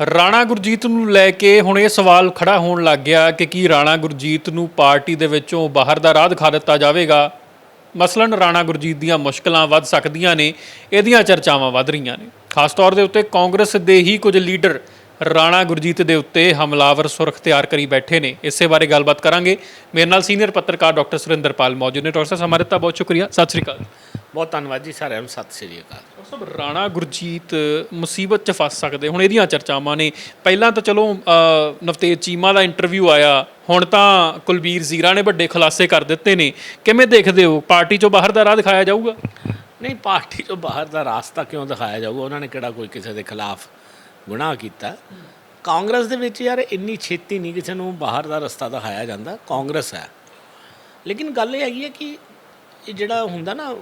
ਰਾਣਾ ਗੁਰਜੀਤ ਨੂੰ ਲੈ ਕੇ ਹੁਣ ਇਹ ਸਵਾਲ ਖੜਾ ਹੋਣ ਲੱਗ ਗਿਆ ਕਿ ਕੀ ਰਾਣਾ ਗੁਰਜੀਤ ਨੂੰ ਪਾਰਟੀ ਦੇ ਵਿੱਚੋਂ ਬਾਹਰ ਦਾ ਰਾਹ ਦਿਖਾ ਦਿੱਤਾ ਜਾਵੇਗਾ? ਮਸਲਨ ਰਾਣਾ ਗੁਰਜੀਤ ਦੀਆਂ ਮੁਸ਼ਕਲਾਂ ਵੱਧ ਸਕਦੀਆਂ ਨੇ, ਇਹਦੀਆਂ ਚਰਚਾਵਾਂ ਵੱਧ ਰਹੀਆਂ ਨੇ। ਖਾਸ ਤੌਰ ਦੇ ਉੱਤੇ ਕਾਂਗਰਸ ਦੇ ਹੀ ਕੁਝ ਲੀਡਰ ਰਾਣਾ ਗੁਰਜੀਤ ਦੇ ਉੱਤੇ ਹਮਲਾਵਰ ਸੁਰਖ ਤਿਆਰ ਕਰੀ ਬੈਠੇ ਨੇ। ਇਸੇ ਬਾਰੇ ਗੱਲਬਾਤ ਕਰਾਂਗੇ। ਮੇਰੇ ਨਾਲ ਸੀਨੀਅਰ ਪੱਤਰਕਾਰ ਡਾਕਟਰ ਸੁਰਿੰਦਰਪਾਲ ਮੌਜੂਦ ਨੇ। ਡਾਕਟਰ ਸਾਹਿਬ ਹਮਾਰੇ ਤਾਂ ਬਹੁਤ ਸ਼ੁਕਰੀਆ। ਸਤਿ ਸ਼੍ਰੀ ਅਕਾਲ ਬਹੁਤ ਧੰਨਵਾਦ ਜੀ ਸਾਰਿਆਂ ਨੂੰ। ਸਤਿ ਸ੍ਰੀ ਅਕਾਲ। ਡਾਕਟਰ ਸਾਹਿਬ ਰਾਣਾ ਗੁਰਜੀਤ ਮੁਸੀਬਤ 'ਚ ਫਸ ਸਕਦੇ। ਹੁਣ ਇਹਦੀਆਂ ਚਰਚਾਵਾਂ ਨੇ। ਪਹਿਲਾਂ ਤਾਂ ਚਲੋ ਨਵਤੇਜ ਚੀਮਾ ਦਾ ਇੰਟਰਵਿਊ ਆਇਆ। ਹੁਣ ਤਾਂ ਕੁਲਬੀਰ ਜ਼ੀਰਾ ਨੇ ਵੱਡੇ ਖੁਲਾਸੇ ਕਰ ਦਿੱਤੇ ਨੇ। ਕਿਵੇਂ ਦੇਖਦੇ ਹੋ? ਪਾਰਟੀ 'ਚੋਂ ਬਾਹਰ ਦਾ ਰਾਹ ਦਿਖਾਇਆ ਜਾਊਗਾ? ਨਹੀਂ ਪਾਰਟੀ ਤੋਂ ਬਾਹਰ ਦਾ ਰਾਸਤਾ ਕਿਉਂ ਦਿਖਾਇਆ ਜਾਊਗਾ? ਉਹਨਾਂ ਨੇ ਕਿਹੜਾ ਕੋਈ ਕਿਸੇ ਦੇ ਖਿਲਾਫ ਗੁਨਾਹ ਕੀਤਾ। ਕਾਂਗਰਸ ਦੇ ਵਿੱਚ ਯਾਰ ਇੰਨੀ ਛੇਤੀ ਨਹੀਂ ਕਿਸੇ ਨੂੰ ਬਾਹਰ ਦਾ ਰਸਤਾ ਦਿਖਾਇਆ ਜਾਂਦਾ, ਕਾਂਗਰਸ ਹੈ। ਲੇਕਿਨ ਗੱਲ ਇਹ ਹੈਗੀ ਹੈ ਕਿ ਇਹ ਜਿਹੜਾ ਹੁੰਦਾ ਨਾ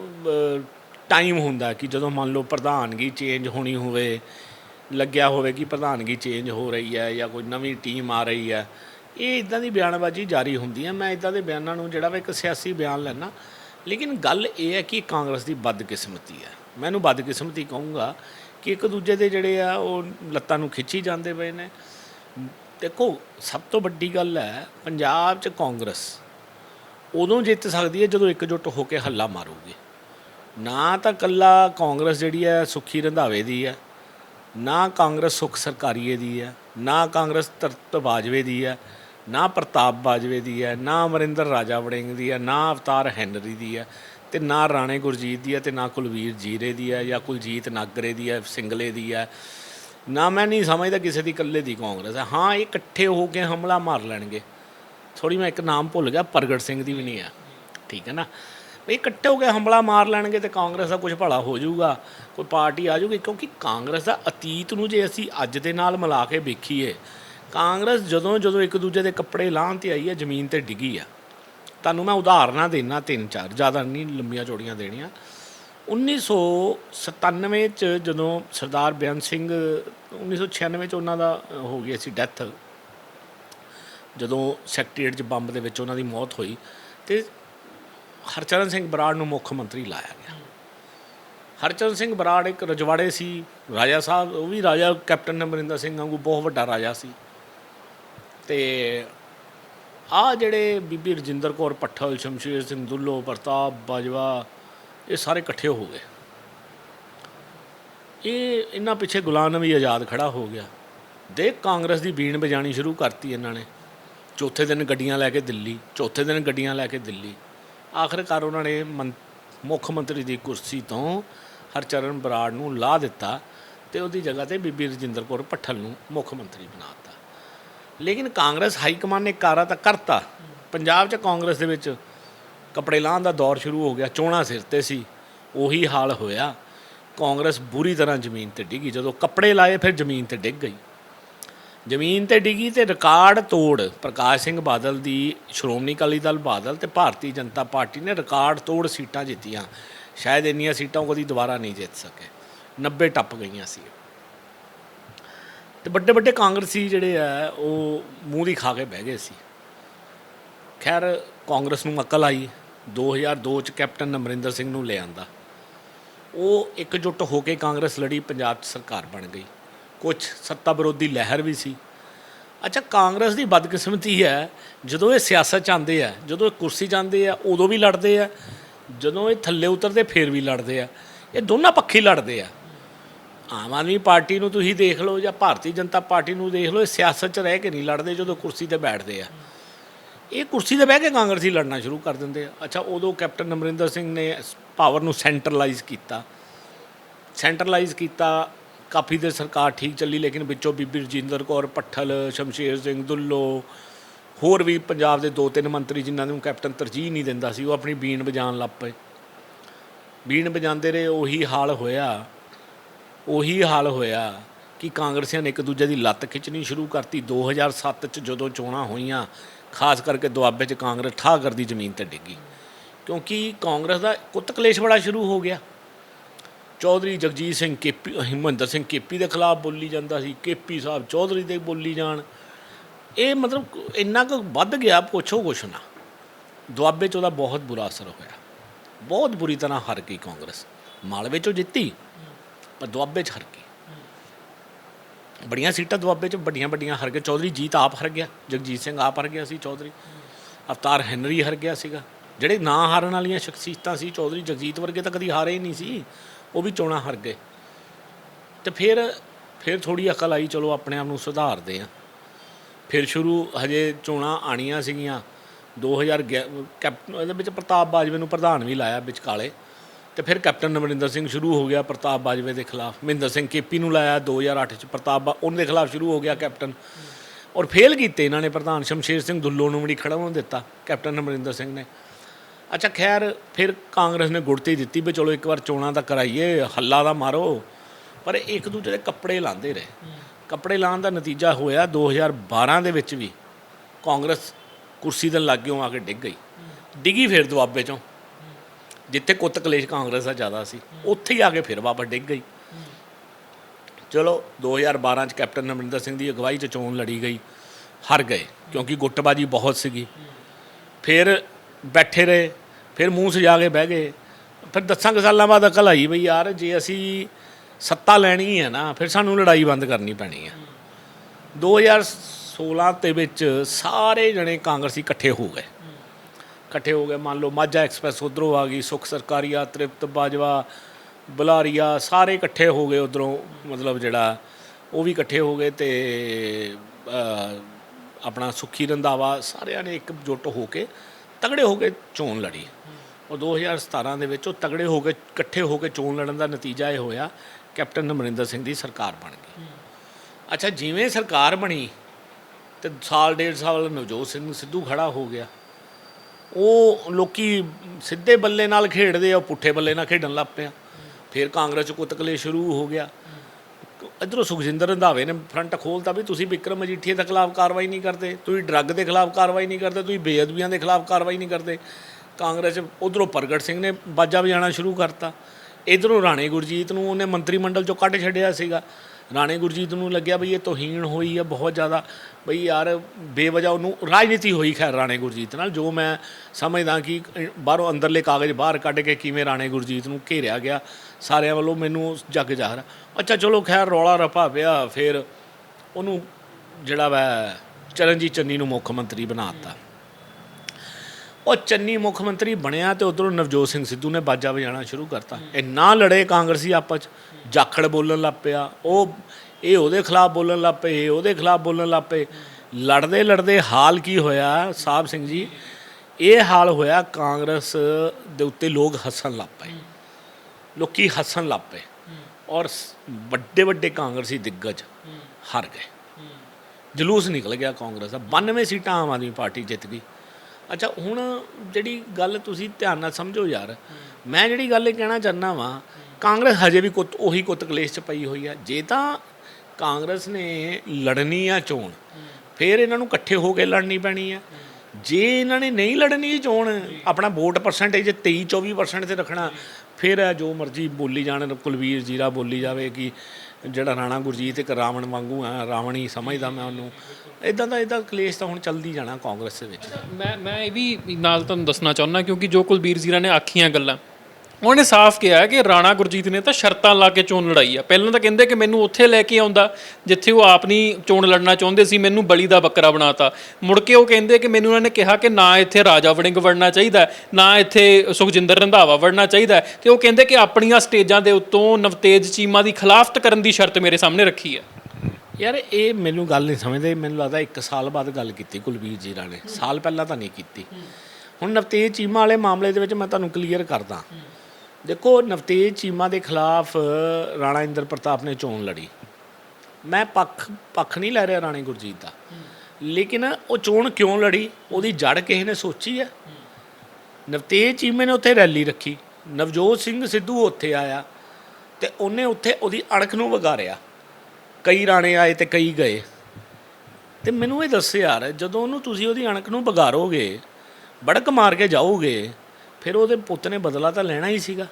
ਟਾਈਮ ਹੁੰਦਾ ਕਿ ਜਦੋਂ ਮੰਨ ਲਓ ਪ੍ਰਧਾਨਗੀ ਚੇਂਜ ਹੋਣੀ ਹੋਵੇ, ਲੱਗਿਆ ਹੋਵੇ ਕਿ ਪ੍ਰਧਾਨਗੀ ਚੇਂਜ ਹੋ ਰਹੀ ਹੈ ਜਾਂ ਕੋਈ ਨਵੀਂ ਟੀਮ ਆ ਰਹੀ ਹੈ, ਇਹ ਇਦਾਂ ਦੀ ਬਿਆਨਬਾਜ਼ੀ ਜਾਰੀ ਹੁੰਦੀ ਹੈ। ਮੈਂ ਇਦਾਂ ਦੇ ਬਿਆਨਾਂ ਨੂੰ ਜਿਹੜਾ ਵਾ ਇੱਕ ਸਿਆਸੀ ਬਿਆਨ ਲੈਣਾ ਲੇਕਿਨ ਗੱਲ ਇਹ ਹੈ ਕਿ ਕਾਂਗਰਸ ਦੀ ਬਦਕਿਸਮਤੀ ਹੈ। ਮੈਂ ਇਹਨੂੰ ਬਦਕਿਸਮਤੀ ਕਹੂੰਗਾ ਕਿ ਇੱਕ ਦੂਜੇ ਦੇ ਜਿਹੜੇ ਆ, ਉਹ ਲੱਤਾਂ ਨੂੰ ਖਿੱਚੀ ਜਾਂਦੇ ਪਏ ਨੇ। ਦੇਖੋ, ਸਭ ਤੋਂ ਵੱਡੀ ਗੱਲ ਹੈ, ਪੰਜਾਬ 'ਚ ਕਾਂਗਰਸ ਉਦੋਂ ਜਿੱਤ ਸਕਦੀ ਹੈ ਜਦੋਂ ਇਕਜੁੱਟ ਹੋ ਕੇ ਹੱਲਾ ਮਾਰੂਗੀ। ਨਾ ਤਾਂ ਕੱਲਾ ਕਾਂਗਰਸ ਜਿਹੜੀ ਹੈ, ਸੁੱਖੀ ਰੰਧਾਵੇ ਦੀ ਹੈ, ਨਾ ਕਾਂਗਰਸ ਸੁਖ ਸਰਕਾਰੀਏ ਦੀ ਹੈ, ਨਾ ਕਾਂਗਰਸ ਤਰਤ ਬਾਜਵੇ ਦੀ ਹੈ, ਨਾ ਪ੍ਰਤਾਪ ਬਾਜਵੇ ਦੀ ਹੈ, ਨਾ ਅਮਰਿੰਦਰ ਰਾਜਾ ਵੜਿੰਗ ਦੀ ਹੈ, ਨਾ ਅਵਤਾਰ ਹੈਨਰੀ ਦੀ ਹੈ। ਤੇ ਨਾ ਰਾਣੇ ਗੁਰਜੀਤ ਦੀ ਹੈ ਤੇ ਨਾ ਕੁਲਵੀਰ ਜੀਰੇ ਦੀ ਹੈ ਜਾਂ ਕੁਲਜੀਤ ਨਾਗਰੇ ਦੀ ਹੈ, ਸਿੰਗਲੇ ਦੀ ਹੈ। ਨਾ ਮੈਂ ਨਹੀਂ ਸਮਝਦਾ ਕਿਸੇ ਦੀ ਇਕੱਲੇ ਦੀ ਕਾਂਗਰਸ ਹੈ। ਹਾਂ, ਇਹ ਇਕੱਠੇ ਹੋ ਕੇ ਹਮਲਾ ਮਾਰ ਲੈਣਗੇ। ਥੋੜੀ ਮੈਂ ਇੱਕ ਨਾਮ ਭੁੱਲ ਗਿਆ, ਪ੍ਰਗਟ ਸਿੰਘ ਦੀ ਵੀ ਨਹੀਂ ਆ ਠੀਕ ਹੈ ਨਾ? ਇਹ ਇਕੱਠੇ ਹੋ ਕੇ ਹਮਲਾ ਮਾਰ ਲੈਣਗੇ ਤੇ ਕਾਂਗਰਸ ਦਾ ਕੁਝ ਭਲਾ ਹੋ ਜਾਊਗਾ। ਕੋਈ ਪਾਰਟੀ ਆ ਜਾਊਗੀ, ਕਿਉਂਕਿ ਕਾਂਗਰਸ ਦਾ ਅਤੀਤ ਨੂੰ ਜੇ ਅਸੀਂ ਅੱਜ ਦੇ ਨਾਲ ਮਿਲਾ ਕੇ ਵੇਖੀਏ, ਕਾਂਗਰਸ ਜਦੋਂ ਜਦੋਂ ਇੱਕ ਦੂਜੇ ਦੇ ਕੱਪੜੇ ਲਾਹਣ ਤੇ ਆਈ ਹੈ, ਜ਼ਮੀਨ ਤੇ ਡਿੱਗੀ ਆ। ਤੁਹਾਨੂੰ ਮੈਂ ਉਦਾਹਰਨਾਂ ਦੇਣਾ ਤਿੰਨ ਚਾਰ, ਜ਼ਿਆਦਾ ਨਹੀਂ ਲੰਬੀਆਂ ਚੋੜੀਆਂ ਦੇਣੀਆਂ। 1997 ਚ ਜਦੋਂ ਸਰਦਾਰ ਬੇਅੰਤ ਸਿੰਘ 1996 ਚ ਉਹਨਾਂ ਦਾ ਹੋ ਗਿਆ ਸੀ ਡੈਥ। ਜਦੋਂ ਸੈਕਟਰੀਏਟ 'ਚ ਬੰਬ ਦੇ ਵਿੱਚ ਉਹਨਾਂ ਦੀ ਮੌਤ ਹੋਈ ਤੇ ਹਰਚਰਨ ਸਿੰਘ ਬਰਾੜ ਨੂੰ ਮੁੱਖ ਮੰਤਰੀ ਲਾਇਆ ਗਿਆ। ਹਰਚਰਨ ਸਿੰਘ ਬਰਾੜ ਇੱਕ ਰਜਵਾੜੇ ਸੀ, ਰਾਜਾ ਸਾਹਿਬ, ਉਹ ਵੀ ਰਾਜਾ ਕੈਪਟਨ ਅਮਰਿੰਦਰ ਸਿੰਘ ਵਾਂਗੂ ਬਹੁਤ ਵੱਡਾ ਰਾਜਾ ਸੀ। ਤੇ ਆ ਜਿਹੜੇ ਬੀਬੀ ਰਜਿੰਦਰ ਕੌਰ ਪੱਠਲ ਸ਼ਮਸ਼ੀਰ ਸਿੰਘ, ਦੁੱਲੋ, ਪ੍ਰਤਾਪ, ਬਾਜਵਾ, ਇਹ ਸਾਰੇ ਇਕੱਠੇ ਹੋ ਗਏ। ਇਹ ਇਹਨਾਂ ਪਿੱਛੇ ਗੁਲਾਮ ਨਬੀ ਆਜ਼ਾਦ ਖੜਾ ਹੋ ਗਿਆ। ਦੇ ਕਾਂਗਰਸ ਦੀ ਬੀਣ ਵਜਾਣੀ ਸ਼ੁਰੂ ਕਰਤੀ ਇਹਨਾਂ ਨੇ। ਚੌਥੇ ਦਿਨ ਗੱਡੀਆਂ ਲੈ ਕੇ ਦਿੱਲੀ, ਚੌਥੇ ਦਿਨ ਗੱਡੀਆਂ ਲੈ ਕੇ ਦਿੱਲੀ। ਆਖਰਕਾਰ ਉਹਨਾਂ ਨੇ ਮੰ- ਮੁੱਖ ਮੰਤਰੀ ਦੀ ਕੁਰਸੀ ਤੋਂ ਹਰਚਰਨ ਬਰਾੜ ਨੂੰ ਲਾ ਦਿੱਤਾ ਤੇ ਉਹਦੀ ਜਗ੍ਹਾ ਤੇ ਬੀਬੀ ਰਜਿੰਦਰ ਕੌਰ ਭੱਠਲ ਨੂੰ ਮੁੱਖ ਮੰਤਰੀ ਬਣਾਤਾ ਲੇਕਿਨ ਕਾਂਗਰਸ ਹਾਈ ਕਮਾਨ ਨੇ ਕਾਰਾ ਤਾਂ ਕਰਤਾ। ਪੰਜਾਬ 'ਚ ਕਾਂਗਰਸ ਦੇ ਵਿੱਚ ਕੱਪੜੇ ਲਾਹਣ ਦਾ ਦੌਰ ਸ਼ੁਰੂ ਹੋ ਗਿਆ, ਚੋਣਾਂ ਸਿਰ ਤੇ ਸੀ, ਉਹੀ ਹਾਲ ਹੋਇਆ। ਕਾਂਗਰਸ ਬੁਰੀ ਤਰ੍ਹਾਂ ਜ਼ਮੀਨ ਤੇ ਡਿੱਗੀ, ਜਦੋਂ ਕੱਪੜੇ ਲਾਏ ਫਿਰ ਜ਼ਮੀਨ ਤੇ ਡਿੱਗ ਗਈ। ਜ਼ਮੀਨ ਤੇ ਡਿੱਗੀ ਤੇ ਰਿਕਾਰਡ ਤੋੜ ਪ੍ਰਕਾਸ਼ ਸਿੰਘ ਬਾਦਲ ਦੀ, ਸ਼੍ਰੋਮਣੀ ਅਕਾਲੀ ਦਲ ਬਾਦਲ ਤੇ ਭਾਰਤੀ ਜਨਤਾ ਪਾਰਟੀ ਨੇ ਰਿਕਾਰਡ ਤੋੜ ਸੀਟਾਂ ਜਿੱਤੀਆਂ। ਸ਼ਾਇਦ ਇੰਨੀਆਂ ਸੀਟਾਂ ਉਹ ਕਦੀ ਦੁਬਾਰਾ ਨਹੀਂ ਜਿੱਤ ਸਕੇ। 90 ਟੱਪ ਗਈਆਂ ਸੀ। ਤੇ ਵੱਡੇ ਵੱਡੇ ਕਾਂਗਰਸੀ ਜਿਹੜੇ ਆ, ਉਹ ਮੂੰਹ ਦੀ ਖਾ ਕੇ ਬਹਿ ਗਏ ਸੀ। ਖੈਰ, ਕਾਂਗਰਸ ਨੂੰ ਅਕਲ ਆਈ। 2002 ਚ ਕੈਪਟਨ ਅਮਰਿੰਦਰ ਸਿੰਘ ਨੂੰ ਲੈ ਆਂਦਾ। ਉਹ ਇਕਜੁੱਟ ਹੋ ਕੇ ਕਾਂਗਰਸ ਲੜੀ, ਪੰਜਾਬ 'ਚ ਸਰਕਾਰ ਬਣ ਗਈ। ਕੁਝ ਸੱਤਾ ਵਿਰੋਧੀ ਲਹਿਰ ਵੀ ਸੀ। ਅੱਛਾ, ਕਾਂਗਰਸ ਦੀ ਬਦਕਿਸਮਤੀ ਹੈ, ਜਦੋਂ ਇਹ ਸਿਆਸਤ 'ਚ ਆਉਂਦੇ ਆ, ਜਦੋਂ ਇਹ ਕੁਰਸੀ ਜਾਂਦੇ ਆ, ਉਦੋਂ ਵੀ ਲੜਦੇ ਆ, ਜਦੋਂ ਇਹ ਥੱਲੇ ਉਤਰਦੇ, ਫੇਰ ਵੀ ਲੜਦੇ ਆ। ਇਹ ਦੋਨਾਂ ਪੱਖੀ ਲੜਦੇ ਆ। ਆਮ ਆਦਮੀ ਪਾਰਟੀ ਨੂੰ ਤੁਸੀਂ ਦੇਖ ਲਓ ਜਾਂ ਭਾਰਤੀ ਜਨਤਾ ਪਾਰਟੀ ਨੂੰ ਦੇਖ ਲਓ, ਇਹ ਸਿਆਸਤ 'ਚ ਰਹਿ ਕੇ ਨਹੀਂ ਲੜਦੇ ਜਦੋਂ ਕੁਰਸੀ ਤੇ ਬੈਠਦੇ ਆ। ਇਹ ਕੁਰਸੀ ਤੇ ਬਹਿ ਕੇ ਕਾਂਗਰਸੀ ਲੜਨਾ ਸ਼ੁਰੂ ਕਰ ਦਿੰਦੇ ਆ। ਅੱਛਾ, ਉਦੋਂ ਕੈਪਟਨ ਅਮਰਿੰਦਰ ਸਿੰਘ ਨੇ ਪਾਵਰ ਨੂੰ ਸੈਂਟਰਲਾਈਜ਼ ਕੀਤਾ। ਸੈਂਟਰਲਾਈਜ਼ ਕੀਤਾ, ਕਾਫੀ ਦੇਰ ਸਰਕਾਰ ਠੀਕ ਚੱਲੀ, ਲੇਕਿਨ ਵਿੱਚੋਂ ਬੀਬੀ ਰਜਿੰਦਰ ਕੌਰ, ਪੱਠਲ, ਸ਼ਮਸ਼ੇਰ ਸਿੰਘ, ਦੁੱਲੋ, ਹੋਰ ਵੀ ਪੰਜਾਬ ਦੇ ਦੋ ਤਿੰਨ ਮੰਤਰੀ ਜਿਨ੍ਹਾਂ ਨੂੰ ਕੈਪਟਨ ਤਰਜੀਹ ਨਹੀਂ ਦਿੰਦਾ ਸੀ, ਉਹ ਆਪਣੀ ਬੀਣ ਵਜਾਉਣ ਲੱਗ ਪਏ। ਬੀਣ ਵਜਾਉਂਦੇ ਰਹੇ, ਉਹੀ ਹਾਲ ਹੋਇਆ। ਉਹੀ ਹਾਲ ਹੋਇਆ ਕਿ ਕਾਂਗਰਸੀਆਂ ਨੇ ਇੱਕ ਦੂਜੇ ਦੀ ਲੱਤ ਖਿੱਚਣੀ ਸ਼ੁਰੂ ਕਰਤੀ। 2007 ਚ ਜਦੋਂ ਚੋਣਾਂ ਹੋਈਆਂ, ਖਾਸ ਕਰਕੇ ਦੁਆਬੇ ਚ ਕਾਂਗਰਸ ਠਾਹ ਕਰਦੀ ਜ਼ਮੀਨ ਤੇ ਡਿੱਗੀ। ਕਿਉਂਕਿ ਕਾਂਗਰਸ ਦਾ ਕੁੱਤ ਕਲੇਸ਼ ਬੜਾ ਸ਼ੁਰੂ ਹੋ ਗਿਆ। ਚੌਧਰੀ ਜਗਜੀਤ ਸਿੰਘ ਕੇਪੀ ਹਿਮੰਦਰ ਸਿੰਘ ਕੇਪੀ ਦੇ ਖਿਲਾਫ ਬੋਲੀ ਜਾਂਦਾ ਸੀ, ਕੇਪੀ ਸਾਹਿਬ ਚੌਧਰੀ ਦੇ ਬੋਲੀ ਜਾਣ। ਇਹ ਮਤਲਬ ਇੰਨਾ ਕੁ ਵੱਧ ਗਿਆ, ਪੁੱਛੋ ਕੁਛ ਨਾ। ਦੁਆਬੇ 'ਚ ਉਹਦਾ ਬਹੁਤ ਬੁਰਾ ਅਸਰ ਹੋਇਆ। ਬਹੁਤ ਬੁਰੀ ਤਰ੍ਹਾਂ ਹਾਰ ਗਈ ਕਾਂਗਰਸ। ਮਾਲਵੇ 'ਚੋਂ ਜਿੱਤੀ। ਪਰ ਦੁਆਬੇ 'ਚ ਹਰ ਗਏ। ਬੜੀਆਂ ਸੀਟਾਂ ਦੁਆਬੇ 'ਚ, ਵੱਡੀਆਂ ਵੱਡੀਆਂ ਹਰ ਗਏ। ਚੌਧਰੀ ਜੀਤ ਆਪ ਹਰ ਗਿਆ, ਜਗਜੀਤ ਸਿੰਘ ਆਪ ਹਰ ਗਿਆ ਸੀ, ਚੌਧਰੀ। ਅਵਤਾਰ ਹੈਨਰੀ ਹਰ ਗਿਆ ਸੀਗਾ। ਜਿਹੜੇ ਨਾ ਹਾਰਨ ਵਾਲੀਆਂ ਸ਼ਖਸੀਅਤਾਂ ਸੀ, ਚੌਧਰੀ ਜਗਜੀਤ ਵਰਗੇ ਤਾਂ ਕਦੀ ਹਾਰੇ ਹੀ ਨਹੀਂ ਸੀ। ਉਹ ਵੀ ਚੋਣਾਂ ਹਰ ਗਏ। ਤੇ ਫਿਰ ਫਿਰ ਥੋੜੀ ਅਕਲ ਆਈ, ਚਲੋ ਆਪਣੇ ਆਪ ਨੂੰ ਸੁਧਾਰਦੇ ਆ ਫਿਰ ਸ਼ੁਰੂ ਹਜੇ ਚੋਣਾਂ ਆਣੀਆਂ ਸੀਗੀਆਂ। 2011 ਕੈਪਟਨ ਇਹਦੇ ਵਿੱਚ ਪ੍ਰਤਾਪ ਬਾਜਵੇ ਨੂੰ ਪ੍ਰਧਾਨ ਵੀ ਲਾਇਆ ਵਿੱਚ ਕਾਲੇ ਤੇ ਫਿਰ ਕੈਪਟਨ ਅਮਰਿੰਦਰ ਸਿੰਘ ਸ਼ੁਰੂ ਹੋ ਗਿਆ ਪ੍ਰਤਾਪ ਬਾਜਵੇ ਦੇ ਖਿਲਾਫ। ਮਹਿੰਦਰ ਸਿੰਘ ਕੇਪੀ ਨੂੰ ਲਾਇਆ 2008 ਚ ਪ੍ਰਤਾਪ ਬਾ- ਉਹਨਾਂ ਦੇ ਖਿਲਾਫ ਸ਼ੁਰੂ ਹੋ ਗਿਆ ਕੈਪਟਨ। ਔਰ ਫੇਲ ਕੀਤੇ ਇਹਨਾਂ ਨੇ ਪ੍ਰਧਾਨ ਸ਼ਮਸ਼ੇਰ ਸਿੰਘ ਦੁੱਲੋ ਨੂੰ ਵੀ ਨਹੀਂ ਖੜਾ ਹੋਣ ਦਿੱਤਾ ਕੈਪਟਨ ਅਮਰਿੰਦਰ ਸਿੰਘ ਨੇ। ਅੱਛਾ, ਖੈਰ ਫਿਰ ਕਾਂਗਰਸ ਨੇ ਗੁੜਤੀ ਦਿੱਤੀ ਵੀ ਚਲੋ ਇੱਕ ਵਾਰ ਚੋਣਾਂ ਦਾ ਕਰਾਈਏ, ਹੱਲਾ ਦਾ ਮਾਰੋ। ਪਰ ਇੱਕ ਦੂਜੇ ਦੇ ਕੱਪੜੇ ਲਾਉਂਦੇ ਰਹੇ। ਕੱਪੜੇ ਲਾਉਣ ਦਾ ਨਤੀਜਾ ਹੋਇਆ 2012 ਦੇ ਵਿੱਚ ਵੀ। ਕਾਂਗਰਸ ਕੁਰਸੀ ਦੇ ਲਾਗਿਓਂ ਆ ਕੇ ਡਿੱਗ ਗਈ। ਡਿੱਗੀ ਫਿਰ ਦੁਆਬੇ ਚੋਂ। ਜਿੱਥੇ ਕੁੱਤ ਕਲੇਸ਼ ਕਾਂਗਰਸ ਦਾ ਜ਼ਿਆਦਾ ਸੀ, ਉੱਥੇ ਹੀ ਆ ਕੇ ਫਿਰ ਵਾਪਸ ਡਿੱਗ ਗਈ। ਚਲੋ 2012 ਚ ਕੈਪਟਨ ਅਮਰਿੰਦਰ ਸਿੰਘ ਦੀ ਅਗਵਾਈ ਚ ਚੋਣ ਲੜੀ ਗਈ, ਹਾਰ ਗਏ, ਕਿਉਂਕਿ ਗੁੱਟਬਾਜੀ ਬਹੁਤ ਸੀਗੀ। ਫਿਰ ਬੈਠੇ ਰਹੇ, ਫਿਰ ਮੂੰਹ ਸਜਾ ਕੇ ਬਹਿ ਗਏ। ਫਿਰ ਦਸਾਂ ਕੁ ਸਾਲਾਂ ਬਾਅਦ ਅਕਲ ਆਈ ਬਈ ਯਾਰ, ਜੇ ਅਸੀਂ ਸੱਤਾ ਲੈਣੀ ਹੈ ਨਾ, ਫਿਰ ਸਾਨੂੰ ਲੜਾਈ ਬੰਦ ਕਰਨੀ ਪੈਣੀ ਹੈ। 2016 ਦੇ ਵਿੱਚ ਸਾਰੇ ਜਣੇ ਕਾਂਗਰਸੀ ਇਕੱਠੇ ਹੋ ਗਏ। ਇਕੱਠੇ ਹੋ ਗਏ। ਮੰਨ ਲਓ ਮਾਝਾ ਐਕਸਪ੍ਰੈਸ ਉਧਰੋਂ ਆ ਗਈ, ਸੁਖ ਸਰਕਾਰੀਆ ਤ੍ਰਿਪਤ ਬਾਜਵਾ, ਬੁਲਾਰੀਆ, ਸਾਰੇ ਇਕੱਠੇ ਹੋ ਗਏ ਉਧਰੋਂ, ਮਤਲਬ ਜਿਹੜਾ ਉਹ ਵੀ ਇਕੱਠੇ ਹੋ ਗਏ ਤੇ ਆਪਣਾ ਸੁਖੀ ਰੰਧਾਵਾ ਸਾਰਿਆਂ ਨੇ ਇੱਕ ਜੁੱਟ ਹੋ ਕੇ ਤਗੜੇ ਹੋ ਕੇ ਚੋਣ ਲੜੀ। ਉਹ 2017 ਦੇ ਵਿੱਚ ਉਹ ਤਗੜੇ ਹੋ ਕੇ, ਇਕੱਠੇ ਹੋ ਕੇ ਚੋਣ ਲੜਨ ਦਾ ਨਤੀਜਾ ਇਹ ਹੋਇਆ, ਕੈਪਟਨ ਅਮਰਿੰਦਰ ਸਿੰਘ ਦੀ ਸਰਕਾਰ ਬਣ ਗਈ। ਅੱਛਾ, ਜਿਵੇਂ ਸਰਕਾਰ ਬਣੀ ਤੇ ਸਾਲ, ਡੇਢ ਸਾਲ ਨਵਜੋਤ ਸਿੰਘ ਸਿੱਧੂ ਖੜਾ ਹੋ ਗਿਆ ਉਹ ਲੋਕੀ ਸਿੱਧੇ ਬੱਲੇ ਨਾਲ ਖੇਡਦੇ ਆ, ਉਹ ਪੁੱਠੇ ਬੱਲੇ ਨਾਲ ਖੇਡਣ ਲੱਗ ਪਿਆ ਫਿਰ ਕਾਂਗਰਸ ਚ ਕੁਤਕਲੇ ਸ਼ੁਰੂ ਹੋ ਗਿਆ। ਇਧਰੋਂ ਸੁਖਜਿੰਦਰ ਰੰਧਾਵੇ ਨੇ ਫਰੰਟ ਖੋਲਤਾ ਵੀ ਤੁਸੀਂ ਵਿਕਰਮ ਮਜੀਠੀਏ ਦੇ ਖਿਲਾਫ ਕਾਰਵਾਈ ਨਹੀਂ ਕਰਦੇ, ਤੁਸੀਂ ਡਰੱਗ ਦੇ ਖਿਲਾਫ ਕਾਰਵਾਈ ਨਹੀਂ ਕਰਦੇ, ਤੁਸੀਂ ਬੇਅਦਬੀਆਂ ਦੇ ਖਿਲਾਫ ਕਾਰਵਾਈ ਨਹੀਂ ਕਰਦੇ। ਕਾਂਗਰਸ ਉਧਰੋਂ ਪ੍ਰਗਟ ਸਿੰਘ ਨੇ ਬਾਜਾ ਵਜਾਣਾ ਸ਼ੁਰੂ ਕਰਤਾ। ਇਧਰੋਂ ਰਾਣੇ ਗੁਰਜੀਤ ਨੂੰ ਉਹਨੇ ਮੰਤਰੀ ਮੰਡਲ ਚੋਂ ਕੱਢ ਛੱਡਿਆ ਸੀਗਾ। ਰਾਣੇ ਗੁਰਜੀਤ ਨੂੰ ਲੱਗਿਆ ਬਈ ਇਹ ਤੋਹੀਣ ਹੋਈ ਆ, ਬਹੁਤ ਜ਼ਿਆਦਾ। ਬਈ ਯਾਰ, ਬੇਵਜ੍ਹਾ ਉਹਨੂੰ, ਰਾਜਨੀਤੀ ਹੋਈ ਖੈਰ ਰਾਣੇ ਗੁਰਜੀਤ ਨਾਲ, ਜੋ ਮੈਂ ਸਮਝਦਾ ਕਿ ਬਾਹਰੋਂ ਅੰਦਰਲੇ ਕਾਗਜ਼ ਬਾਹਰ ਕੱਢ ਕੇ ਕਿਵੇਂ ਰਾਣੇ ਗੁਰਜੀਤ ਨੂੰ ਘੇਰਿਆ ਗਿਆ, ਸਾਰਿਆਂ ਵੱਲੋਂ ਮੈਨੂੰ ਜੱਗ ਜ਼ਾਹਰ ਅੱਛਾ, ਚਲੋ ਖੈਰ ਰੌਲਾ ਰਪਾ ਪਿਆ, ਫਿਰ ਉਹਨੂੰ ਜਿਹੜਾ ਵਾ ਚਰਨਜੀਤ ਚੰਨੀ ਨੂੰ ਮੁੱਖ ਮੰਤਰੀ ਬਣਾਤਾ ਉਹ ਚੰਨੀ ਮੁੱਖ ਮੰਤਰੀ ਬਣਿਆ ਤੇ ਉਧਰੋਂ ਨਵਜੋਤ ਸਿੰਘ ਸਿੱਧੂ ਨੇ ਬਾਜਾ ਵਜਾਣਾ ਸ਼ੁਰੂ ਕਰਤਾ। ਇਹ ਨਾ ਲੜੇ ਕਾਂਗਰਸੀ ਆਪਸ ਚ। ਜਾਖੜ ਬੋਲਣ ਲੱਗ ਪਿਆ। ਉਹ, ਇਹ ਉਹਦੇ ਖਿਲਾਫ ਬੋਲਣ ਲੱਗ ਪਏ, ਇਹ ਉਹਦੇ ਖਿਲਾਫ ਬੋਲਣ ਲੱਗ ਪਏ। ਲੜਦੇ ਲੜਦੇ ਹਾਲ ਕੀ ਹੋਇਆ ਸਾਹਿਬ ਸਿੰਘ ਜੀ? ਇਹ ਹਾਲ ਹੋਇਆ ਕਾਂਗਰਸ ਦੇ ਉੱਤੇ ਲੋਕ ਹੱਸਣ ਲੱਗ ਪਏ। ਲੋਕੀ ਹੱਸਣ ਲੱਗ ਪਏ। ਔਰ ਵੱਡੇ ਵੱਡੇ ਕਾਂਗਰਸੀ ਦਿੱਗਜ ਹਾਰ ਗਏ। ਜਲੂਸ ਨਿਕਲ ਗਿਆ ਕਾਂਗਰਸ ਦਾ। 92 ਸੀਟਾਂ ਆਮ ਆਦਮੀ ਪਾਰਟੀ ਜਿੱਤ ਗਈ। ਅੱਛਾ, ਹੁਣ ਜਿਹੜੀ ਗੱਲ ਤੁਸੀਂ ਧਿਆਨ ਨਾਲ ਸਮਝੋ ਯਾਰ, ਮੈਂ ਜਿਹੜੀ ਗੱਲ ਇਹ ਕਹਿਣਾ ਚਾਹੁੰਦਾ ਵਾਂ, ਕਾਂਗਰਸ ਹਜੇ ਵੀ ਕੁੱਤ, ਉਹੀ ਕੁੱਤ ਕਲੇਸ਼ ਚ ਪਈ ਹੋਈ ਆ। ਜੇ ਤਾਂ ਕਾਂਗਰਸ ਨੇ ਲੜਨੀ ਆ ਚੋਣ, ਫਿਰ ਇਹਨਾਂ ਨੂੰ ਇਕੱਠੇ ਹੋ ਕੇ ਲੜਨੀ ਪੈਣੀ ਆ। ਜੇ ਇਹਨਾਂ ਨੇ ਨਹੀਂ ਲੜਨੀ ਚੋਣ, ਆਪਣਾ ਵੋਟ ਪਰਸੈਂਟੇਜ 23 24% ਤੇ ਰੱਖਣਾ, ਫਿਰ ਜੋ ਮਰਜ਼ੀ ਬੋਲੀ ਜਾਣ, ਕੁਲਵੀਰ ਜੀਰਾ ਬੋਲੀ ਜਾਵੇ ਕਿ ਜਿਹੜਾ ਰਾਣਾ ਗੁਰਜੀਤ ਇੱਕ ਰਾਵਣ ਵਾਂਗੂ ਆ, ਰਾਵਣ ਹੀ ਸਮਝਦਾ ਮੈਂ ਉਹਨੂੰ। ਇਦਾਂ ਦਾ ਇਦਾਂ ਕਲੇਸ਼ ਤਾਂ ਹੁਣ ਚੱਲਦੀ ਜਾਣਾ ਕਾਂਗਰਸ ਦੇ ਵਿੱਚ। ਮੈਂ ਮੈਂ ਇਹ ਵੀ ਨਾਲ ਤੁਹਾਨੂੰ ਦੱਸਣਾ ਚਾਹੁੰਦਾ ਕਿਉਂਕਿ ਜੋ ਕੁਲਬੀਰ ਜ਼ੀਰਾ ਨੇ ਆਖੀਆਂ ਗੱਲਾਂ ਉਹਨੇ ਸਾਫ਼ ਕਿਹਾ ਕਿ ਰਾਣਾ ਗੁਰਜੀਤ ਨੇ ਤਾਂ ਸ਼ਰਤਾਂ ਲਾ ਕੇ ਚੋਣ ਲੜਾਈ ਆ। ਪਹਿਲਾਂ ਤਾਂ ਕਹਿੰਦੇ ਕਿ ਮੈਨੂੰ ਉੱਥੇ ਲੈ ਕੇ ਆਉਂਦਾ ਜਿੱਥੇ ਉਹ ਆਪ ਨਹੀਂ ਚੋਣ ਲੜਨਾ ਚਾਹੁੰਦੇ ਸੀ ਮੈਨੂੰ ਬਲੀ ਦਾ ਬੱਕਰਾ ਬਣਾਤਾ। ਮੁੜ ਕੇ ਉਹ ਕਹਿੰਦੇ ਕਿ ਮੈਨੂੰ ਉਹਨਾਂ ਨੇ ਕਿਹਾ ਕਿ ਨਾ ਇੱਥੇ ਰਾਜਾ ਵੜਿੰਗ ਵੜਨਾ ਚਾਹੀਦਾ ਨਾ ਇੱਥੇ ਸੁਖਜਿੰਦਰ ਰੰਧਾਵਾ ਵੜਨਾ ਚਾਹੀਦਾ ਹੈ, ਤੇ ਉਹ ਕਹਿੰਦੇ ਕਿ ਆਪਣੀਆਂ ਸਟੇਜਾਂ ਦੇ ਉੱਤੋਂ ਨਵਤੇਜ ਚੀਮਾ ਦੀ ਖਿਲਾਫਤ ਕਰਨ ਦੀ ਸ਼ਰਤ ਮੇਰੇ ਸਾਹਮਣੇ ਰੱਖੀ ਹੈ। ਯਾਰ ਇਹ ਮੈਨੂੰ ਗੱਲ ਨਹੀਂ ਸਮਝਦੇ। ਮੈਨੂੰ ਲੱਗਦਾ ਇੱਕ ਸਾਲ ਬਾਅਦ ਗੱਲ ਕੀਤੀ ਕੁਲਬੀਰ ਜੀਰਾ ਨੇ। ਸਾਲ ਪਹਿਲਾਂ ਤਾਂ ਨਹੀਂ ਕੀਤੀ। ਹੁਣ ਨਵਤੇਜ ਚੀਮਾ ਵਾਲੇ ਮਾਮਲੇ ਦੇ ਵਿੱਚ ਮੈਂ ਤੁਹਾਨੂੰ ਕਲੀਅਰ ਕਰਦਾ। ਦੇਖੋ, ਨਵਤੇਜ ਚੀਮਾ ਦੇ ਖਿਲਾਫ ਰਾਣਾ ਇੰਦਰ ਪ੍ਰਤਾਪ ਨੇ ਚੋਣ ਲੜੀ। ਮੈਂ ਪੱਖ ਪੱਖ ਨਹੀਂ ਲੈ ਰਿਹਾ ਰਾਣੀ ਗੁਰਜੀਤ ਦਾ। ਲੇਕਿਨ ਉਹ ਚੋਣ ਕਿਉਂ ਲੜੀ? ਉਹਦੀ ਜੜ ਕਿਸੇ ਨੇ ਸੋਚੀ ਹੈ ਨਵਤੇਜ ਚੀਮੇ ਨੇ ਉੱਥੇ ਰੈਲੀ ਰੱਖੀ। ਨਵਜੋਤ ਸਿੰਘ ਸਿੱਧੂ ਉੱਥੇ ਆਇਆ ਤੇ ਉਹਨੇ ਉੱਥੇ ਉਹਦੀ ਅਣਖ ਨੂੰ ਵਗਾਰਿਆ ਕਈ ਰਾਣੇ ਆਏ ਤੇ ਕਈ ਗਏ। ਤੇ ਮੈਨੂੰ ਇਹ ਦੱਸ ਯਾਰ, ਜਦੋਂ ਉਹਨੂੰ ਤੁਸੀਂ ਉਹਦੀ ਅਣਖ ਨੂੰ ਵਿਗਾਰੋਗੇ ਬੜਕ ਮਾਰ ਕੇ ਜਾਓਗੇ ਫਿਰ ਉਹਦੇ ਪੁੱਤ ਨੇ ਬਦਲਾ ਤਾਂ ਲੈਣਾ ਹੀ ਸੀਗਾ।